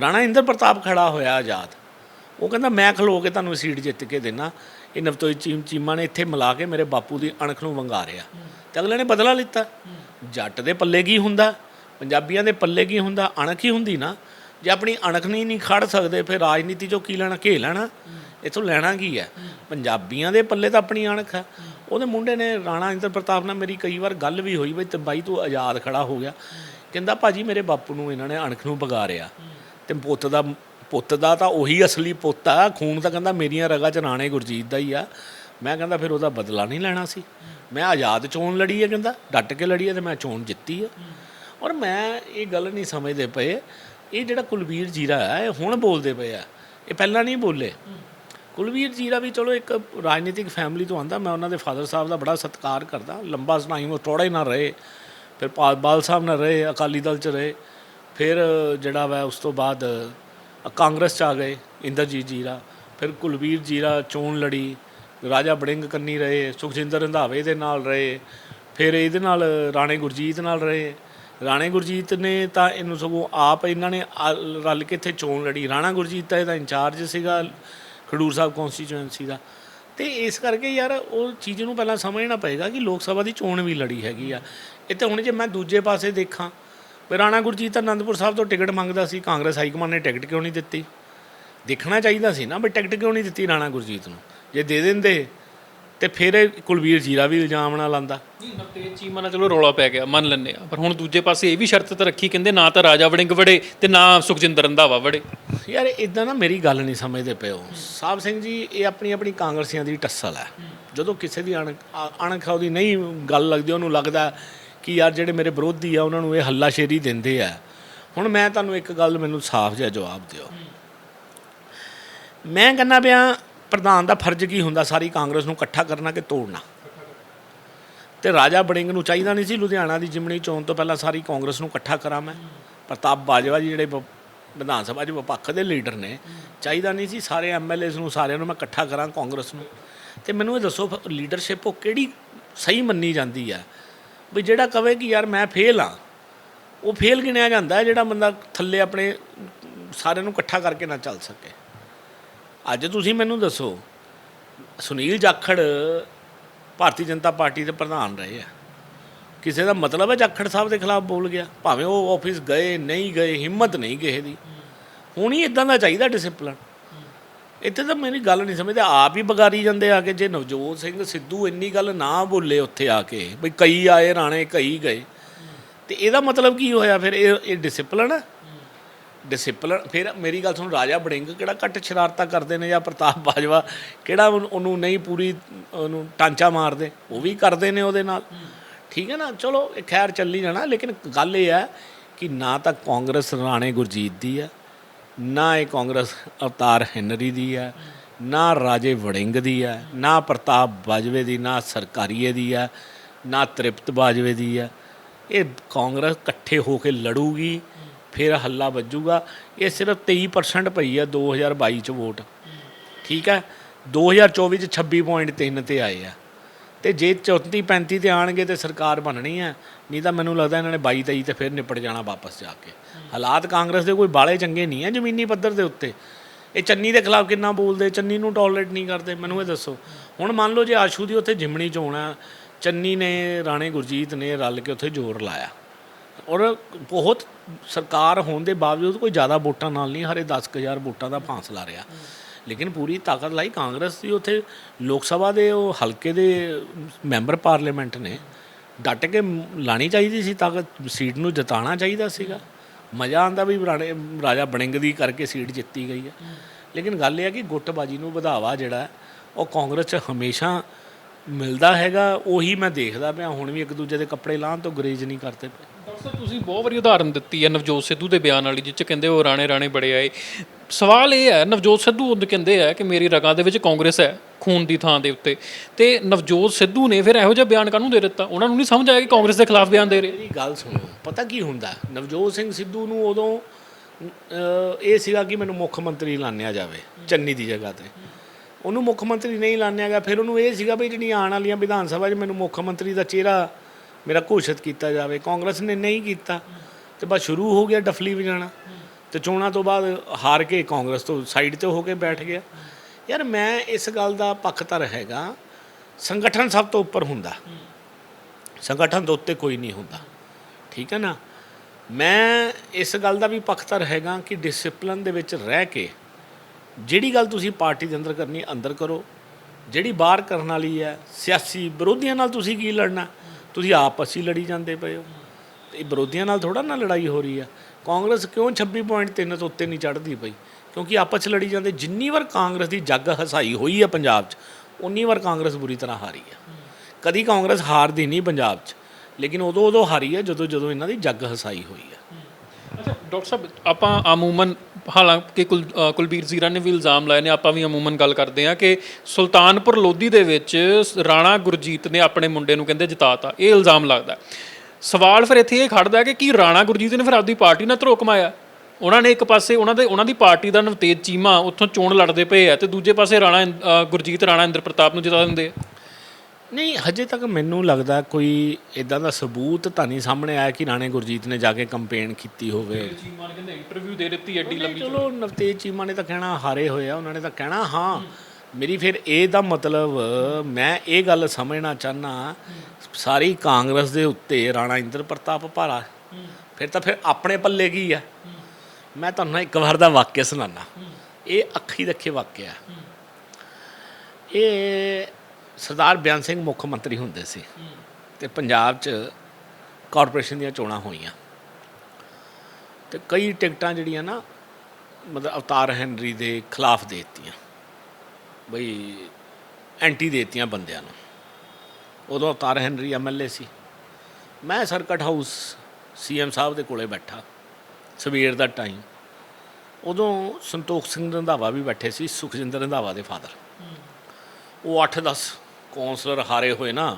ਰਾਣਾ ਇੰਦਰ ਪ੍ਰਤਾਪ ਖੜਾ ਹੋਇਆ ਆਜ਼ਾਦ। ਉਹ ਕਹਿੰਦਾ, ਮੈਂ ਖਲੋ ਕੇ ਤੁਹਾਨੂੰ ਸੀਟ ਜਿੱਤ ਕੇ ਦੇਣਾ ਇਹ ਨਵਤੋਈ ਚੀਮ ਚੀਮਾ ਨੇ ਇੱਥੇ ਮਿਲਾ ਕੇ ਮੇਰੇ ਬਾਪੂ ਦੀ ਅਣਖ ਨੂੰ ਵੰਗਾਰਿਆ ਤੇ ਅਗਲੇ ਨੇ ਬਦਲਾ ਲਿੱਤਾ। ਜੱਟ ਦੇ ਪੱਲੇ ਕੀ ਹੁੰਦਾ? ਪੰਜਾਬੀਆਂ ਦੇ ਪੱਲੇ ਕੀ ਹੁੰਦਾ? ਅਣਖ ਹੀ ਹੁੰਦੀ ਨਾ। ਜੇ ਆਪਣੀ ਅਣਖ ਨਹੀਂ ਨਹੀਂ ਖੜ ਸਕਦੇ, ਫਿਰ ਰਾਜਨੀਤੀ ਚੋਂ ਕੀ ਲੈਣਾ? ਘੇ ਲੈਣਾ? ਇਥੋਂ ਲੈਣਾ ਕੀ ਹੈ ਪੰਜਾਬੀਆਂ ਦੇ ਪੱਲੇ ਤਾਂ ਆਪਣੀ ਅਣਖ ਹੈ ਉਹਦੇ ਮੁੰਡੇ ਨੇ ਰਾਣਾ ਇੰਦਰ ਪ੍ਰਤਾਪ ਨਾਲ ਮੇਰੀ ਕਈ ਵਾਰ ਗੱਲ ਵੀ ਹੋਈ, ਬਈ ਤੇ ਬਾਈ ਤੂੰ ਆਜ਼ਾਦ ਖੜਾ ਹੋ ਗਿਆ। ਕਹਿੰਦਾ ਭਾਜੀ ਮੇਰੇ ਬਾਪੂ ਨੂੰ ਇਹਨਾਂ ਨੇ ਅਣਖ ਨੂੰ ਵਿਗਾੜਿਆ। ਤੇ ਪੁੱਤ ਦਾ ਪੁੱਤ ਦਾ ਤਾਂ ਉਹੀ ਅਸਲੀ ਪੁੱਤ ਆ। ਖੂਨ ਤਾਂ ਕਹਿੰਦਾ ਮੇਰੀਆਂ ਰਗਾਂ ਚ ਰਾਣੇ ਗੁਰਜੀਤ ਦਾ ਹੀ ਆ। ਮੈਂ ਕਹਿੰਦਾ ਫਿਰ ਉਹਦਾ ਬਦਲਾ ਨਹੀਂ ਲੈਣਾ ਸੀ। ਮੈਂ ਆਜ਼ਾਦ ਚੋਣ ਲੜੀ ਹੈ ਕਹਿੰਦਾ, ਡਟ ਕੇ ਲੜੀ ਹੈ ਤੇ ਮੈਂ ਚੋਣ ਜਿੱਤੀ ਹੈ ਔਰ ਮੈਂ ਇਹ ਗੱਲ ਨਹੀਂ ਸਮਝਦੇ ਪਏ। ਇਹ ਜਿਹੜਾ ਕੁਲਵੀਰ ਜੀਰਾ ਹੈ ਇਹ ਹੁਣ ਬੋਲਦੇ ਪਏ ਆ। ਇਹ ਪਹਿਲਾਂ ਨਹੀਂ ਬੋਲੇ। ਕੁਲਵੀਰ ਜੀਰਾ ਵੀ ਚਲੋ ਇੱਕ ਰਾਜਨੀਤਿਕ ਫੈਮਿਲੀ ਤੋਂ ਆਂਦਾ ਮੈਂ ਉਹਨਾਂ ਦੇ ਫਾਦਰ ਸਾਹਿਬ ਦਾ ਬੜਾ ਸਤਿਕਾਰ ਕਰਦਾ। ਲੰਬਾ ਟਾਈਮ ਉਹ ਥੋੜਾ ਹੀ ਨਾ ਰਹੇ। ਫਿਰ ਪਾ- ਬਾਲ ਸਾਹਿਬ ਨਾਲ ਰਹੇ, ਅਕਾਲੀ ਦਲ ਚ ਰਹੇ, ਫਿਰ ਜਿਹੜਾ ਵਾ ਉਸ ਤੋਂ ਬਾਅਦ ਕਾਂਗਰਸ ਚ ਆ ਗਏ, ਇੰਦਰਜੀਤ ਜੀਰਾ, ਫਿਰ ਕੁਲਵੀਰ ਜੀਰਾ ਚੋਣ ਲੜੀ, ਰਾਜਾ ਬੜਿੰਗ ਕੰਨੀ ਰਹੇ, ਸੁਖਜਿੰਦਰ ਰੰਧਾਵੇ ਦੇ ਨਾਲ ਰਹੇ, ਫਿਰ ਇਹਦੇ ਨਾਲ ਰਾਣੇ ਗੁਰਜੀਤ ਨਾਲ ਰਹੇ, ਰਾਣੇ ਗੁਰਜੀਤ ਨੇ ਤਾਂ ਇਹਨੂੰ ਸਗੋਂ ਆਪ ਇਹਨਾਂ ਨੇ ਰਲ ਕੇ ਇੱਥੇ ਚੋਣ ਲੜੀ, ਰਾਣਾ ਗੁਰਜੀਤ ਤਾਂ ਇਹਦਾ ਇੰਚਾਰਜ ਸੀਗਾ, ਖਡੂਰ ਸਾਹਿਬ ਕਨਸਟੀਚੁਐਂਸੀ ਦਾ, ਤੇ ਇਸ ਕਰਕੇ ਯਾਰ ਉਹ ਚੀਜ਼ ਨੂੰ ਪਹਿਲਾਂ ਸਮਝਣਾ ਪਏਗਾ ਕਿ ਲੋਕ ਸਭਾ ਦੀ ਚੋਣ ਵੀ ਲੜੀ ਹੈਗੀ ਆ ਇਹ ਤੇ ਹੁਣ ਜੇ ਮੈਂ ਦੂਜੇ ਪਾਸੇ ਦੇਖਾਂ ਵੀ ਰਾਣਾ ਗੁਰਜੀਤ ਅਨੰਦਪੁਰ ਸਾਹਿਬ ਤੋਂ ਟਿਕਟ ਮੰਗਦਾ ਸੀ ਕਾਂਗਰਸ ਹਾਈ ਕਮਾਂਡ ਨੇ ਟਿਕਟ ਕਿਉਂ ਨਹੀਂ ਦਿੱਤੀ? ਦੇਖਣਾ ਚਾਹੀਦਾ ਸੀ ਨਾ ਵੀ ਟਿਕਟ ਕਿਉਂ ਨਹੀਂ ਦਿੱਤੀ ਰਾਣਾ ਗੁਰਜੀਤ ਨੂੰ? ਜੇ ਦੇ ਦਿੰਦੇ ਤੇ ਫਿਰ ਕੁਲਵੀਰ ਜੀਰਾ ਵੀ ਇਲਜ਼ਾਮ ਨਾਲ ਲਾਂਦਾ ਨਹੀਂ ਨਵਤੇਜ ਚੀਮਾ ਨਾਲ ਚਲੋ ਰੌਲਾ ਪੈ ਗਿਆ ਮੰਨ ਲੈਂਦੇ ਆ ਪਰ ਹੁਣ ਦੂਜੇ ਪਾਸੇ ਇਹ ਵੀ ਸ਼ਰਤ ਤਾਂ ਰੱਖੀ ਕਹਿੰਦੇ ਨਾ ਤਾਂ ਰਾਜਾ ਵੜਿੰਗ ਵੜੇ ਤੇ ਨਾ ਸੁਖਜਿੰਦਰ ਰੰਧਾਵਾ ਵੜੇ। ਯਾਰ ਇਦਾਂ ਨਾ ਮੇਰੀ ਗੱਲ ਨਹੀਂ ਸਮਝਦੇ ਪਏ ਹੋ। ਸਾਹਿਬ ਸਿੰਘ ਜੀ ਇਹ ਆਪਣੀ ਆਪਣੀ ਕਾਂਗਰਸੀਆਂ ਦੀ ਟੱਸਲ ਹੈ। ਜਦੋਂ ਕਿਸੇ ਦੀ ਅਣ ਅਣਖ ਉਹਦੀ ਨਹੀਂ ਗੱਲ ਲੱਗਦੀ ਉਹਨੂੰ ਲੱਗਦਾ ਕਿ ਯਾਰ ਜਿਹੜੇ ਮੇਰੇ ਵਿਰੋਧੀ ਆ, ਉਹਨਾਂ ਨੂੰ ਇਹ ਹੱਲਾਸ਼ੇਰੀ ਦਿੰਦੇ ਆ। ਹੁਣ ਮੈਂ ਤੁਹਾਨੂੰ ਇੱਕ ਗੱਲ ਮੈਨੂੰ ਸਾਫ਼ ਜਿਹਾ ਜਵਾਬ ਦਿਓ। ਮੈਂ ਕਹਿੰਦਾ ਪਿਆ, ਪ੍ਰਧਾਨ ਦਾ ਫਰਜ਼ ਕੀ ਹੁੰਦਾ? ਸਾਰੀ ਕਾਂਗਰਸ ਨੂੰ ਇਕੱਠਾ ਕਰਨਾ ਕਿ ਤੋੜਨਾ? ਤੇ ਰਾਜਾ ਬੜਿੰਗ ਨੂੰ ਚਾਹੀਦਾ ਨਹੀਂ ਸੀ ਲੁਧਿਆਣਾ ਦੀ ਜਿਮਣੀ ਚੋਣ ਤੋਂ ਪਹਿਲਾਂ ਸਾਰੀ ਕਾਂਗਰਸ ਨੂੰ ਇਕੱਠਾ ਕਰਾਂ ਮੈਂ? ਪ੍ਰਤਾਪ ਬਾਜਵਾ ਜੀ ਜਿਹੜੇ ਵਿਧਾਨ ਸਭਾ 'ਚ ਵਿਪੱਖ ਦੇ ਲੀਡਰ ਨੇ, ਚਾਹੀਦਾ ਨਹੀਂ ਸੀ ਸਾਰੇ ਐਮਐਲਏਸ ਨੂੰ, ਸਾਰਿਆਂ ਨੂੰ ਮੈਂ ਇਕੱਠਾ ਕਰਾਂ ਕਾਂਗਰਸ ਨੂੰ? ਤੇ ਮੈਨੂੰ ਇਹ ਦੱਸੋ ਲੀਡਰਸ਼ਿਪ ਉਹ ਕਿਹੜੀ ਸਹੀ ਮੰਨੀ ਜਾਂਦੀ ਆ? ਵੀ ਜਿਹੜਾ ਕਵੇ ਕਿ ਯਾਰ ਮੈਂ ਫੇਲ ਆ, ਉਹ ਫੇਲ ਗਿਣਿਆ ਜਾਂਦਾ ਹੈ ਜਿਹੜਾ ਬੰਦਾ ਥੱਲੇ ਆਪਣੇ ਸਾਰਿਆਂ ਨੂੰ ਇਕੱਠਾ ਕਰਕੇ ਨਾ ਚੱਲ ਸਕੇ। ਅੱਜ ਤੁਸੀਂ ਮੈਨੂੰ ਦੱਸੋ, ਸੁਨੀਲ ਜਾਖੜ ਭਾਰਤੀ ਜਨਤਾ ਪਾਰਟੀ ਦੇ ਪ੍ਰਧਾਨ ਰਹੇ ਆ। ਕਿਸੇ ਦਾ ਮਤਲਬ ਹੈ ਜਾਖੜ ਸਾਹਿਬ ਦੇ ਖਿਲਾਫ ਬੋਲ ਗਿਆ? ਭਾਵੇਂ ਉਹ ਆਫਿਸ ਗਏ, ਨਹੀਂ ਗਏ, ਹਿੰਮਤ ਨਹੀਂ ਕਿਸੇ ਦੀ। ਹੁਣ ਹੀ ਇਦਾਂ ਦਾ ਚਾਹੀਦਾ ਡਿਸਪਲਿਨ ਇੱਥੇ ਤਾਂ ਮੇਰੀ ਗੱਲ ਨਹੀਂ ਸਮਝਦੇ, ਆਪ ਹੀ ਬਗਾਰੀ ਜਾਂਦੇ ਆ ਕੇ, ਜੇ ਨਵਜੋਤ ਸਿੰਘ ਸਿੱਧੂ ਇੰਨੀ ਗੱਲ ਨਾ ਬੋਲੇ ਉੱਥੇ ਆ ਕੇ ਬਈ ਕਈ ਆਏ ਰਾਣੇ, ਕਈ ਗਏ। ਤੇ ਇਹਦਾ ਮਤਲਬ ਕੀ ਹੋਇਆ ਫਿਰ? ਇਹ ਇਹ ਡਿਸਪਲਿਨ ਹੈ ਡਿਸਪਲਿਨ ਫਿਰ ਮੇਰੀ ਗੱਲ ਸੁਣ, ਰਾਜਾ ਬੜਿੰਗ ਕਿਹੜਾ ਘੱਟ ਸ਼ਰਾਰਤਾਂ ਕਰਦੇ ਨੇ ਜਾਂ ਪ੍ਰਤਾਪ ਬਾਜਵਾ ਕਿਹੜਾ ਉਹਨੂੰ- ਨਹੀਂ ਪੂਰੀ, ਉਹਨੂੰ ਟਾਂਚਾ ਮਾਰਦੇ? ਉਹ ਵੀ ਕਰਦੇ ਨੇ ਉਹਦੇ ਨਾਲ। ਠੀਕ ਹੈ ਨਾ? ਚਲੋ ਖੈਰ ਚੱਲੀ ਜਾਣਾ, ਲੇਕਿਨ ਗੱਲ ਇਹ ਹੈ ਕਿ ਨਾ ਤਾਂ ਕਾਂਗਰਸ ਰਾਣੇ ਗੁਰਜੀਤ ਦੀ ਹੈ ਨਾ ਇਹ ਕਾਂਗਰਸ ਅਵਤਾਰ ਹੈਨਰੀ ਦੀ ਹੈ, ਨਾ ਰਾਜੇ ਵੜਿੰਗ ਦੀ ਹੈ, ਨਾ ਪ੍ਰਤਾਪ ਬਾਜਵੇ ਦੀ, ਨਾ ਸਰਕਾਰੀਏ ਦੀ ਹੈ, ਨਾ ਤ੍ਰਿਪਤ ਬਾਜਵੇ ਦੀ ਹੈ। ਇਹ ਕਾਂਗਰਸ ਇਕੱਠੇ ਹੋ ਕੇ ਲੜੂਗੀ, ਫਿਰ ਹੱਲਾ ਵੱਜੂਗਾ। ਇਹ ਸਿਰਫ 23% ਪਈ ਆ 2022 ਚ ਵੋਟ। ਠੀਕ ਹੈ? 2024 ਚ 26.3 ਤੇ ਆਏ ਆ। ਤੇ ਜੇ 34 35 ਤੇ ਆਣਗੇ ਤੇ ਸਰਕਾਰ ਬਣਨੀ ਹੈ ਨਹੀਂ ਤਾਂ ਮੈਨੂੰ ਲੱਗਦਾ ਇਹਨਾਂ ਨੇ 22 23 ਤੇ ਫਿਰ ਨਿਪਟ ਜਾਣਾ ਵਾਪਸ ਜਾ ਕੇ। ਹਾਲਾਤ ਕਾਂਗਰਸ ਦੇ ਕੋਈ ਬਾਲੇ ਚੰਗੇ ਨਹੀਂ ਹੈ ਜ਼ਮੀਨੀ ਪੱਧਰ ਦੇ ਉੱਤੇ। ਇਹ ਚੰਨੀ ਦੇ ਖਿਲਾਫ ਕਿੰਨਾ ਬੋਲਦੇ, ਚੰਨੀ ਨੂੰ ਟੋਲਰੇਟ ਨਹੀਂ ਕਰਦੇ, ਮੈਨੂੰ ਇਹ ਦੱਸੋ। ਹੁਣ ਮੰਨ ਲਓ ਜੇ ਆਸ਼ੂ ਦੀ ਉੱਥੇ ਜਿਮਣੀ ਚੋਣ ਆ ਚੰਨੀ ਨੇ, ਰਾਣੇ ਗੁਰਜੀਤ ਨੇ ਰਲ ਕੇ ਉੱਥੇ ਜ਼ੋਰ ਲਾਇਆ। ਔਰ ਬਹੁਤ ਸਰਕਾਰ ਹੋਣ ਦੇ ਬਾਵਜੂਦ ਕੋਈ ਜ਼ਿਆਦਾ ਵੋਟਾਂ ਨਾਲ ਨਹੀਂ, ਹਰੇ 10000 ਵੋਟਾਂ ਦਾ ਫਾਸਲਾ ਰਿਹਾ। ਲੇਕਿਨ ਪੂਰੀ ਤਾਕਤ ਲਾਈ ਕਾਂਗਰਸ ਦੀ, ਉੱਥੇ ਲੋਕ ਸਭਾ ਦੇ ਉਹ ਹਲਕੇ ਦੇ ਮੈਂਬਰ ਪਾਰਲੀਮੈਂਟ ਨੇ, ਡਟ ਕੇ ਲਾਣੀ ਚਾਹੀਦੀ ਸੀ ਤਾਕਤ, ਸੀਟ ਨੂੰ ਜਿਤਾਉਣਾ ਚਾਹੀਦਾ ਸੀਗਾ। ਮਜ਼ਾ ਆਂਦਾ ਵੀ ਰਾਣੇ, ਰਾਜਾ ਬਣਿੰਗ ਦੀ ਕਰਕੇ ਸੀਟ ਜਿੱਤੀ ਗਈ ਹੈ। ਲੇਕਿਨ ਗੱਲ ਇਹ ਹੈ ਕਿ ਗੁੱਟਬਾਜੀ ਨੂੰ ਵਧਾਵਾ ਜਿਹੜਾ ਉਹ ਕਾਂਗਰਸ 'ਚ ਹਮੇਸ਼ਾ ਮਿਲਦਾ ਹੈਗਾ, ਉਹੀ ਮੈਂ ਦੇਖਦਾ ਪਿਆ, ਹੁਣ ਵੀ ਇੱਕ ਦੂਜੇ ਦੇ ਕੱਪੜੇ ਲਾਹਣ ਤੋਂ ਗਰੇਜ ਨਹੀਂ ਕਰਦੇ ਪਏ। ਡਾਕਟਰ ਤੁਸੀਂ ਬਹੁਤ ਵਾਰੀ ਉਦਾਹਰਨ ਦਿੱਤੀ ਹੈ ਨਵਜੋਤ ਸਿੱਧੂ ਦੇ ਬਿਆਨ ਵਾਲੀ ਜਿੱਚ ਕਹਿੰਦੇ ਉਹ ਰਾਣੇ ਰਾਣੇ ਬੜੇ ਆਏ। ਸਵਾਲ ਇਹ ਹੈ, ਨਵਜੋਤ ਸਿੱਧੂ ਉਹ ਕਹਿੰਦੇ ਆ ਕਿ ਮੇਰੀ ਰਗਾਂ ਦੇ ਵਿੱਚ ਕਾਂਗਰਸ ਹੈ, ਖੂਨ ਦੀ ਥਾਂ ਦੇ ਉੱਤੇ। ਤੇ ਨਵਜੋਤ ਸਿੱਧੂ ਨੇ ਫਿਰ ਇਹੋ ਜਿਹਾ ਬਿਆਨ ਕਾਹਨੂੰ ਦੇ ਦਿੱਤਾ? ਉਹਨਾਂ ਨੂੰ ਨਹੀਂ ਸਮਝ ਆਇਆ ਕਿ ਕਾਂਗਰਸ ਦੇ ਖਿਲਾਫ ਬਿਆਨ ਦੇ ਰਹੇ। ਮੇਰੀ ਗੱਲ ਸੁਣੋ, ਪਤਾ ਕੀ ਹੁੰਦਾ? ਨਵਜੋਤ ਸਿੰਘ ਸਿੱਧੂ ਨੂੰ ਉਦੋਂ ਇਹ ਸੀਗਾ ਕਿ ਮੈਨੂੰ ਮੁੱਖ ਮੰਤਰੀ ਲਾਣਿਆ ਜਾਵੇ, ਚੰਨੀ ਦੀ ਜਗ੍ਹਾ ਤੇ। ਉਹਨੂੰ ਮੁੱਖ ਮੰਤਰੀ ਨਹੀਂ ਲਾਣਿਆ ਗਿਆ, ਫਿਰ ਉਹਨੂੰ ਇਹ ਸੀਗਾ ਵੀ ਜਿਹੜੀਆਂ ਆਉਣ ਵਾਲੀਆਂ ਵਿਧਾਨ ਸਭਾ 'ਚ ਮੈਨੂੰ ਮੁੱਖ ਮੰਤਰੀ ਦਾ ਚਿਹਰਾ ਮੇਰਾ ਘੋਸ਼ਿਤ ਕੀਤਾ ਜਾਵੇ, ਕਾਂਗਰਸ ਨੇ ਨਹੀਂ ਕੀਤਾ, ਤੇ ਬਸ ਸ਼ੁਰੂ ਹੋ ਗਿਆ ਡਫਲੀ ਵਜਾਣਾ ਤੇ ਚੋਣਾਂ ਤੋਂ ਬਾਅਦ ਹਾਰ ਕੇ ਕਾਂਗਰਸ ਤੋਂ ਸਾਈਡ ਤੇ ਹੋ ਕੇ ਬੈਠ ਗਿਆ। ਯਾਰ ਮੈਂ ਇਸ ਗੱਲ ਦਾ ਪੱਖਧਰ ਹੈਗਾ, ਸੰਗਠਨ ਸਭ ਤੋਂ ਉੱਪਰ ਹੁੰਦਾ। ਸੰਗਠਨ ਦੇ ਉੱਤੇ ਕੋਈ ਨਹੀਂ ਹੁੰਦਾ। ਠੀਕ ਹੈ ਨਾ? ਮੈਂ ਇਸ ਗੱਲ ਦਾ ਵੀ ਪੱਖਧਰ ਹੈਗਾ ਕਿ ਡਿਸਪਲਿਨ ਦੇ ਵਿੱਚ ਰਹਿ ਕੇ ਜਿਹੜੀ ਗੱਲ ਤੁਸੀਂ ਪਾਰਟੀ ਦੇ ਅੰਦਰ ਕਰਨੀ ਅੰਦਰ ਕਰੋ। ਜਿਹੜੀ ਬਾਹਰ ਕਰਨ ਵਾਲੀ ਹੈ, ਸਿਆਸੀ ਵਿਰੋਧੀਆਂ ਨਾਲ ਤੁਸੀਂ ਕੀ ਲੜਨਾ? ਤੁਸੀਂ ਆਪਸ ਹੀ ਲੜੀ ਜਾਂਦੇ ਪਏ ਹੋ। ਤੇ ਇਹ ਵਿਰੋਧੀਆਂ ਨਾਲ ਥੋੜਾ ਨਾ ਲੜਾਈ ਹੋ ਰਹੀ ਆ। ਕਾਂਗਰਸ ਕਿਉਂ 26.3 ਤੋਂ ਉੱਤੇ ਨਹੀਂ ਚੜ੍ਹਦੀ ਪਈ? ਕਿਉਂਕਿ ਆਪਸ 'ਚ ਲੜੀ ਜਾਂਦੇ, ਜਿੰਨੀ ਵਾਰ ਕਾਂਗਰਸ ਦੀ ਜੱਗ ਹਸਾਈ ਹੋਈ ਆ ਪੰਜਾਬ 'ਚ ਉਨੀ ਵਾਰ ਕਾਂਗਰਸ ਬੁਰੀ ਤਰ੍ਹਾਂ ਹਾਰੀ ਆ। ਕਦੀ ਕਾਂਗਰਸ ਹਾਰਦੀ ਨਹੀਂ ਪੰਜਾਬ 'ਚ, ਲੇਕਿਨ ਉਦੋਂ ਉਦੋਂ ਹਾਰੀ ਆ ਜਦੋਂ ਜਦੋਂ ਇਹਨਾਂ ਦੀ ਜੱਗ ਹਸਾਈ ਹੋਈ ਆ। ਅੱਛਾ, ਡਾਕਟਰ ਸਾਹਿਬ, ਆਪਾਂ ਅਮੂਮਨ ਹਾਲਾਂਕਿ ਕੁਲ ਅ, ਕੁਲਬੀਰ ਜ਼ੀਰਾ ਨੇ ਵੀ ਇਲਜ਼ਾਮ ਲਾਏ ਨੇ ਆਪਾਂ ਵੀ ਅਮੂਮਨ ਗੱਲ ਕਰਦੇ ਹਾਂ ਕਿ ਸੁਲਤਾਨਪੁਰ ਲੋਧੀ ਦੇ ਵਿੱਚ ਸ- ਰਾਣਾ ਗੁਰਜੀਤ ਨੇ ਆਪਣੇ ਮੁੰਡੇ ਨੂੰ ਕਹਿੰਦੇ ਜਿਤਾਤਾ। ਇਹ ਇਲਜ਼ਾਮ ਲੱਗਦਾ। ਸਵਾਲ ਫਿਰ ਇੱਥੇ ਇਹ ਖੜਦਾ ਕਿ ਕੀ ਰਾਣਾ ਗੁਰਜੀਤ ਨੇ ਫਿਰ ਆਪਦੀ ਪਾਰਟੀ ਨਾਲ ਧਰੋ ਕਮਾਇਆ? ਉਹਨਾਂ ਨੇ ਇੱਕ ਪਾਸੇ ਉਹਨਾਂ ਦੇ ਉਹਨਾਂ ਦੀ ਪਾਰਟੀ ਦਾ ਨਵਤੇਜ ਚੀਮਾ ਉੱਥੋਂ ਚੋਣ ਲੜਦੇ ਪਏ ਆ ਤੇ ਦੂਜੇ ਪਾਸੇ ਰਾਣਾ ਇੰ- ਅ, ਗੁਰਜੀਤ ਰਾਣਾ ਇੰਦਰ ਪ੍ਰਤਾਪ ਨੂੰ ਜਿਤਾ ਦਿੰਦੇ ਆ। ਨਹੀਂ ਹਜੇ ਤੱਕ ਮੈਨੂੰ ਲੱਗਦਾ ਕੋਈ ਇਦਾਂ ਦਾ ਸਬੂਤ ਤਾਂ ਨਹੀਂ ਸਾਹਮਣੇ ਆਇਆ ਕਿ ਰਾਣੇ ਗੁਰਜੀਤ ਨੇ ਜਾ ਕੇ ਕੰਪੇਨ ਕੀਤੀ ਹੋਵੇ। ਚੀਮਾ ਨੇ ਕਹਿੰਦੇ ਇੰਟਰਵਿਊ ਦੇ ਦਿੱਤੀ ਐਡੀ ਲੰਬੀ ਚਲੋ ਨਵਤੇਜ ਚੀਮਾ ਨੇ ਤਾਂ ਕਹਿਣਾ ਹਾਰੇ ਹੋਏ ਆ ਉਹਨਾਂ ਨੇ ਤਾਂ ਕਹਿਣਾ ਹਾਂ ਮੇਰੀ ਫਿਰ ਇਹ ਦਾ ਮਤਲਬ ਮੈਂ ਇਹ ਗੱਲ ਸਮਝਣਾ ਚਾਹਨਾ ਸਾਰੀ ਕਾਂਗਰਸ ਦੇ ਉੱਤੇ ਰਾਣਾ ਇੰਦਰ ਪ੍ਰਤਾਪ ਭਾਰਾ ਫਿਰ ਤਾਂ ਫਿਰ ਆਪਣੇ ਪੱਲੇ ਕੀ ਆ? ਮੈਂ ਤੁਹਾਨੂੰ ਇੱਕ ਵਾਰ ਦਾ ਵਾਕਿਆ ਸੁਣਾਣਾ ਇਹ ਅੱਖੀ ਰੱਖੇ ਵਾਕਿਆ। ਇਹ ਸਰਦਾਰ ਬਿਆਨ ਸਿੰਘ ਮੁੱਖ ਮੰਤਰੀ ਹੁੰਦੇ ਸੀ ਤੇ ਪੰਜਾਬ 'ਚ ਕਾਰਪੋਰੇਸ਼ਨ ਦੀਆਂ ਚੋਣਾਂ ਹੋਈਆਂ। ਤੇ ਕਈ ਟਿਕਟਾਂ ਜਿਹੜੀਆਂ ਨਾ, ਮਤਲਬ ਅਵਤਾਰ ਹੈਨਰੀ ਦੇ ਖਿਲਾਫ ਦੇ ਦਿੱਤੀਆਂ। ਬਈ ਐਂਟੀ ਦੇ ਦਿੱਤੀਆਂ ਬੰਦਿਆਂ ਨੂੰ। ਉਦੋਂ ਅਵਤਾਰ ਹੈਨਰੀ ਐਮਐਲਏ ਸੀ। ਮੈਂ ਸਰਕਟ ਹਾਊਸ ਸੀਐਮ ਸਾਹਿਬ ਦੇ ਕੋਲੇ ਬੈਠਾ, ਸਵੇਰ ਦਾ ਟਾਈਮ। ਉਦੋਂ ਸੰਤੋਖ ਸਿੰਘ ਰੰਧਾਵਾ ਵੀ ਬੈਠੇ ਸੀ, ਸੁਖਜਿੰਦਰ ਰੰਧਾਵਾ ਦੇ ਫਾਦਰ। ਉਹ 8-10 ਕੌਂਸਲਰ ਹਾਰੇ ਹੋਏ ਨਾ,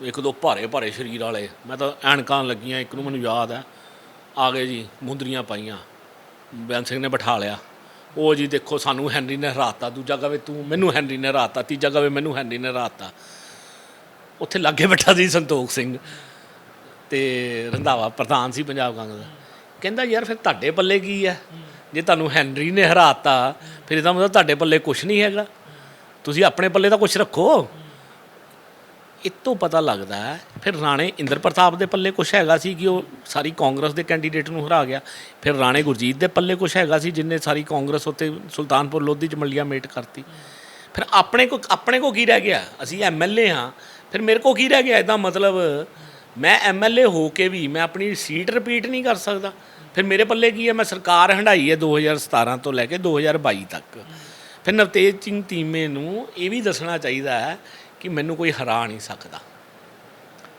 ਇੱਕ ਦੋ ਭਾਰੇ ਭਾਰੇ ਸਰੀਰ ਵਾਲੇ, ਮੈਂ ਤਾਂ ਐਨਕਾਂ ਲੱਗੀਆਂ, ਇੱਕ ਨੂੰ ਮੈਨੂੰ ਯਾਦ ਹੈ, ਆ ਗਏ ਜੀ, ਮੁੰਦਰੀਆਂ ਪਾਈਆਂ ਬਿਆਨ ਸਿੰਘ ਨੇ ਬਿਠਾ ਲਿਆ। ਉਹ ਜੀ ਦੇਖੋ ਸਾਨੂੰ ਹੈਨਰੀ ਨੇ ਹਰਾਤਾ, ਦੂਜਾ ਕਵੇ ਤੂੰ ਮੈਨੂੰ ਹੈਨਰੀ ਨੇ ਹਰਾਤਾ, ਤੀਜਾ ਕਵੇ ਮੈਨੂੰ ਹੈਨਰੀ ਨੇ ਹਰਾਤਾ। ਉੱਥੇ ਲਾਗੇ ਬੈਠਾ ਸੀ ਸੰਤੋਖ ਸਿੰਘ ਤੇ ਰੰਧਾਵਾ, ਪ੍ਰਧਾਨ ਸੀ ਪੰਜਾਬ ਕਾਂਗਰਸ ਦਾ। ਕਹਿੰਦਾ ਯਾਰ ਫਿਰ ਤੁਹਾਡੇ ਪੱਲੇ ਕੀ ਹੈ? ਜੇ ਤੁਹਾਨੂੰ ਹੈਨਰੀ ਨੇ ਹਰਾਤਾ, ਫਿਰ ਇਹਦਾ ਮਤਲਬ ਤੁਹਾਡੇ ਪੱਲੇ ਕੁਝ ਨਹੀਂ ਹੈਗਾ। ਤੁਸੀਂ ਆਪਣੇ ਪੱਲੇ ਤਾਂ ਕੁਝ ਰੱਖੋ। ਇਹ ਤੋਂ ਪਤਾ ਲੱਗਦਾ ਫਿਰ ਰਾਣੇ ਇੰਦਰ ਪ੍ਰਤਾਪ ਦੇ ਪੱਲੇ ਕੁਝ ਹੈਗਾ ਸੀ ਕਿ ਉਹ ਸਾਰੀ ਕਾਂਗਰਸ ਦੇ ਕੈਂਡੀਡੇਟ ਨੂੰ ਹਰਾ ਗਿਆ। ਫਿਰ ਰਾਣੇ ਗੁਰਜੀਤ ਦੇ ਪੱਲੇ ਕੁਝ ਹੈਗਾ ਸੀ ਜਿਨਨੇ ਸਾਰੀ ਕਾਂਗਰਸ ਉੱਤੇ ਸੁਲਤਾਨਪੁਰ ਲੋਧੀ ਚ ਮੱਲੀਆਂ ਮੇਟ ਕਰਤੀ। ਫਿਰ ਆਪਣੇ ਕੋ ਆਪਣੇ ਕੋ ਕੀ ਰਹਿ ਗਿਆ? ਅਸੀਂ ਐਮਐਲਏ ਹਾਂ। ਫਿਰ ਮੇਰੇ ਕੋ ਕੀ ਰਹਿ ਗਿਆ? ਇਹਦਾ ਮਤਲਬ ਮੈਂ ਐਮਐਲਏ ਹੋ ਕੇ ਵੀ ਮੈਂ ਆਪਣੀ ਸੀਟ ਰਿਪੀਟ ਨਹੀਂ ਕਰ ਸਕਦਾ। ਫਿਰ ਮੇਰੇ ਪੱਲੇ ਕੀ ਹੈ? ਮੈਂ ਸਰਕਾਰ ਹੰਡਾਈ ਹੈ 2017 ਤੋਂ ਲੈ ਕੇ 2022 ਤੱਕ। ਫਿਰ ਨਵਤੇਜ ਸਿੰਘ ਤੀਮੇ ਨੂੰ ਇਹ ਵੀ ਦੱਸਣਾ ਚਾਹੀਦਾ ਹੈ ਕਿ ਮੈਨੂੰ ਕੋਈ ਹਰਾ ਨਹੀਂ ਸਕਦਾ।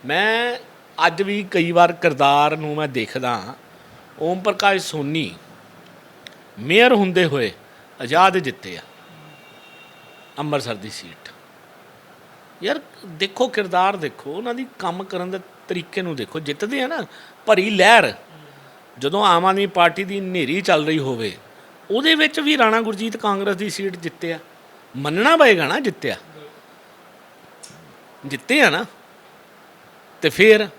ਮੈਂ ਅੱਜ ਵੀ ਕਈ ਵਾਰ ਕਿਰਦਾਰ ਨੂੰ ਮੈਂ ਦੇਖਦਾ ਓਮ ਪ੍ਰਕਾਸ਼ ਸੋਨੀ ਮੇਅਰ ਹੁੰਦੇ ਹੋਏ ਆਜ਼ਾਦ ਜਿੱਤੇ ਆ। ਅੰਮ੍ਰਿਤਸਰ ਦੀ ਸੀਟ। ਯਾਰ ਦੇਖੋ ਕਿਰਦਾਰ ਦੇਖੋ, ਉਹਨਾਂ ਦੀ ਕੰਮ ਕਰਨ ਦੇ ਤਰੀਕੇ ਨੂੰ ਦੇਖੋ। ਜਿੱਤਦੇ ਆ ਨਾ ਭਰੀ ਲਹਿਰ। ਜਦੋਂ ਆਮ ਆਦਮੀ ਪਾਰਟੀ ਦੀ ਹਨੇਰੀ ਚੱਲ ਰਹੀ ਹੋਵੇ ਉਹਦੇ ਵਿੱਚ ਵੀ ਰਾਣਾ ਗੁਰਜੀਤ ਕਾਂਗਰਸ ਦੀ ਸੀਟ ਜਿੱਤਿਆ। ਮੰਨਣਾ ਪਏਗਾ ਨਾ, ਜਿੱਤਿਆ। ਜਿੱਤੇ ਆ ਨਾ। ਤੇ ਫਿਰ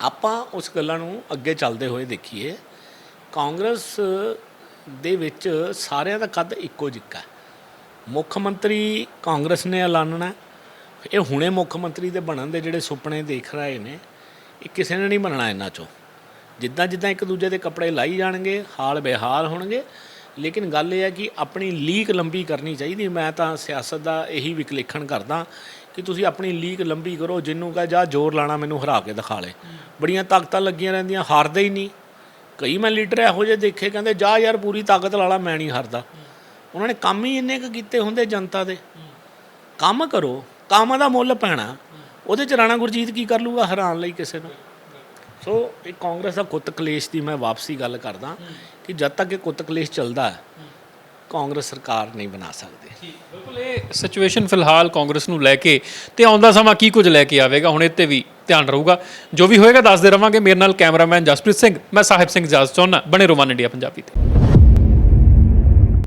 ਆਪਾਂ ਉਸ ਗੱਲਾਂ ਨੂੰ ਅੱਗੇ ਚੱਲਦੇ ਹੋਏ ਦੇਖੀਏ। ਕਾਂਗਰਸ ਦੇ ਵਿੱਚ ਸਾਰਿਆਂ ਦਾ ਕੱਦ ਇੱਕੋ ਜਿੱਕਾ। ਮੁੱਖ ਮੰਤਰੀ ਕਾਂਗਰਸ ਨੇ ਐਲਾਨਣਾ। ਇਹ ਹੁਣੇ ਮੁੱਖ ਮੰਤਰੀ ਦੇ ਬਣਨ ਦੇ ਜਿਹੜੇ ਸੁਪਨੇ ਦੇਖ ਰਹੇ ਨੇ, ਇਹ ਕਿਸੇ ਨੇ ਨਹੀਂ ਬਣਨਾ ਇਹਨਾਂ ਚੋਂ। ਜਿੱਦਾਂ ਜਿੱਦਾਂ ਇੱਕ ਦੂਜੇ ਦੇ ਕੱਪੜੇ ਲਾਈ ਜਾਣਗੇ, ਹਾਲ ਬੇਹਾਲ ਹੋਣਗੇ, ਲੇਕਿਨ ਗੱਲ ਇਹ ਹੈ ਕਿ ਆਪਣੀ ਲੀਕ ਲੰਬੀ ਕਰਨੀ ਚਾਹੀਦੀ। ਮੈਂ ਤਾਂ ਸਿਆਸਤ ਦਾ ਇਹੀ ਵਿਕਲੇਖਣ ਕਰਦਾ ਕਿ ਤੁਸੀਂ ਆਪਣੀ ਲੀਕ ਲੰਬੀ ਕਰੋ ਜਿੰਨੂੰ ਕਹ, ਜਾ ਜ਼ੋਰ ਲਾਣਾ, ਮੈਨੂੰ ਹਰਾ ਕੇ ਦਿਖਾ ਲੈ। ਬੜੀਆਂ ਤਾਕਤਾਂ ਲੱਗੀਆਂ ਰਹਿੰਦੀਆਂ, ਹਾਰਦੇ ਹੀ ਨਹੀਂ। ਕਈ ਮੈਂ ਲੀਡਰ ਇਹੋ ਜਿਹੇ ਦੇਖੇ, ਕਹਿੰਦੇ, ਜਾ ਯਾਰ, ਪੂਰੀ ਤਾਕਤ ਲਾ ਲਾ, ਮੈਂ ਨਹੀਂ ਹਾਰਦਾ। ਉਹਨਾਂ ਨੇ ਕੰਮ ਹੀ ਇੰਨੇ ਕੁ ਕੀਤੇ ਹੁੰਦੇ ਜਨਤਾ ਦੇ। ਕੰਮ ਕਰੋ, ਕੰਮ ਦਾ ਮੁੱਲ ਪੈਣਾ, ਉਹਦੇ ਚ ਰਾਣਾ ਗੁਰਜੀਤ ਕੀ ਕਰ ਲੂਗਾ, ਹੈਰਾਨ ਲਈ ਕਿਸੇ ਨੂੰ। ਸੋ ਇਹ ਕਾਂਗਰਸ ਦਾ ਕੁੱਤ ਕਲੇਸ਼ ਦੀ ਮੈਂ ਵਾਪਸੀ ਗੱਲ ਕਰਦਾ ਕਿ ਜਦ ਤੱਕ ਇਹ ਕੁੱਤ ਕਲੇਸ਼ ਚੱਲਦਾ ਹੈ, ਕਾਂਗਰਸ ਸਰਕਾਰ ਨਹੀਂ ਬਣਾ ਸਕਦੇ। ਬਿਲਕੁਲ, ਇਹ ਸਿਚੁਏਸ਼ਨ ਫਿਲਹਾਲ ਕਾਂਗਰਸ ਨੂੰ ਲੈ ਕੇ ਤੇ ਆਉਂਦਾ ਸਮਾਂ ਕੀ ਕੁਝ ਲੈ ਕੇ ਆਵੇਗਾ, ਹੁਣ ਇਹ ਤੇ ਵੀ ਧਿਆਨ ਰਹੂਗਾ। ਜੋ ਵੀ ਹੋਏਗਾ, ਦੱਸਦੇ ਰਵਾਂਗੇ। ਮੇਰੇ ਨਾਲ ਕੈਮਰਾਮੈਨ ਜਸਪ੍ਰੀਤ ਸਿੰਘ, ਮੈਂ ਸਾਹਿਬ ਸਿੰਘ ਜਾਜ਼ ਚਾਹੁੰਦਾ, ਬਣੇ ਰੋਮਾਨ ਇੰਡੀਆ ਪੰਜਾਬੀ ਤੇ।